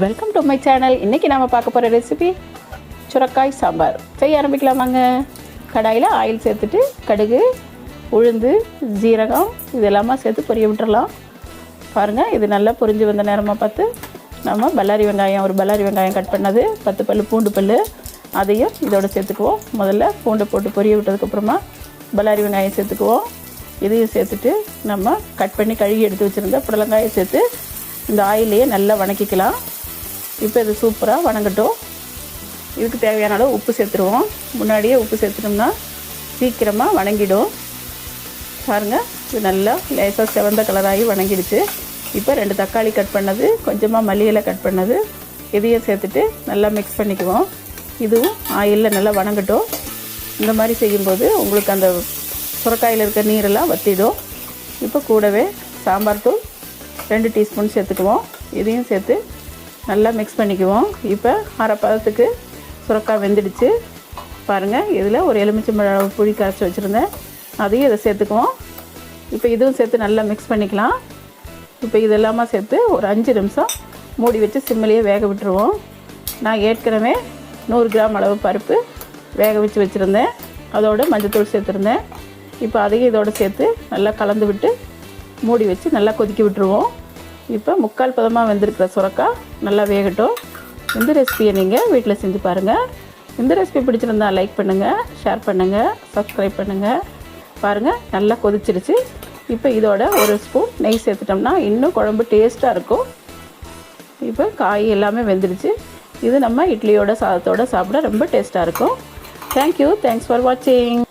Welcome to my channel இன்றைக்கி நம்ம பார்க்க போகிற ரெசிபி சுரக்காய் சாம்பார். செய்ய ஆரம்பிக்கலாமாங்க? கடாயில் ஆயில் சேர்த்துட்டு கடுகு உளுந்து ஜீரகம் இதெல்லாமா சேர்த்து பொரிய விட்டுறலாம். பாருங்கள் இது நல்லா பொரிஞ்சு வந்த நேரமாக பார்த்து நம்ம பல்லாரி வெங்காயம் ஒரு பல்லாரி வெங்காயம் கட் பண்ணது பத்து பல்லு பூண்டு பல்லு அதையும் இதோட சேர்த்துக்குவோம். முதல்ல பூண்டை போட்டு பொரிய விட்டதுக்கப்புறமா பல்லாரி வெங்காயம் சேர்த்துக்குவோம். இதையும் சேர்த்துட்டு நம்ம கட் பண்ணி கழுகி எடுத்து வச்சுருந்த புடலங்காயை சேர்த்து இந்த ஆயிலையே நல்லா வணக்கிக்கலாம். இப்போ இது சூப்பராக வணங்கட்டும். இதுக்கு தேவையான அளவு உப்பு சேர்த்துருவோம். முன்னாடியே உப்பு சேர்த்துட்டோம்னா சீக்கிரமாக வணங்கிடும். பாருங்கள் இது நல்லா லேசாக செவந்த கலராகி வணங்கிடுச்சு. இப்போ ரெண்டு தக்காளி கட் பண்ணது கொஞ்சமாக மல்லிகளை கட் பண்ணது இதையும் சேர்த்துட்டு நல்லா மிக்ஸ் பண்ணிக்குவோம். இதுவும் ஆயிலில் நல்லா வணங்கட்டும். இந்த மாதிரி செய்யும்போது உங்களுக்கு அந்த சுரக்காயில் இருக்க நீரெல்லாம் வற்றிடும் இப்போ கூடவே சாம்பார் தூள் ரெண்டு டீஸ்பூன் சேர்த்துக்குவோம். இதையும் சேர்த்து நல்லா மிக்ஸ் பண்ணிக்குவோம். இப்போ அரை பதத்துக்கு சுரக்காய் வெந்துடுச்சு. பாருங்கள் இதில் ஒரு எலுமிச்சம்பழ அளவு புளி கரைச்சி வச்சுருந்தேன். அதையும் இதை சேர்த்துக்குவோம். இப்போ இதுவும் சேர்த்து நல்லா மிக்ஸ் பண்ணிக்கலாம். இப்போ இதெல்லாமா சேர்த்து ஒரு அஞ்சு நிமிஷம் மூடி வச்சு சிம்மிலேயே வேக விட்டுருவோம். நான் ஏற்கனவே நூறு கிராம் அளவு பருப்பு வேக வச்சு வச்சுருந்தேன். அதோட மஞ்சத்தூள் சேர்த்துருந்தேன். இப்போ அதையும் இதோடு சேர்த்து நல்லா கலந்து விட்டு மூடி வச்சு நல்லா கொதிக்க விட்டுருவோம். இப்போ முக்கால் பதமாக வெந்திருக்கிற சுரக்காய் நல்லா வேகட்டும். இந்த ரெசிபியை நீங்கள் வீட்டில் செஞ்சு பாருங்கள் இந்த ரெசிபி பிடிச்சிருந்தா லைக் பண்ணுங்கள் ஷேர் பண்ணுங்கள் சப்ஸ்கிரைப் பண்ணுங்கள் பாருங்கள் நல்லா கொதிச்சிருச்சு. இப்போ இதோட ஒரு ஸ்பூன் நெய் சேர்த்துட்டோம்னா இன்னும் குழம்பு டேஸ்ட்டாக இருக்கும். இப்போ காய் எல்லாமே வெந்துடுச்சு இது நம்ம இட்லியோட சாதத்தோட சாப்பிட ரொம்ப டேஸ்ட்டாக இருக்கும். தேங்க்யூ தேங்க்ஸ் ஃபார் வாட்சிங்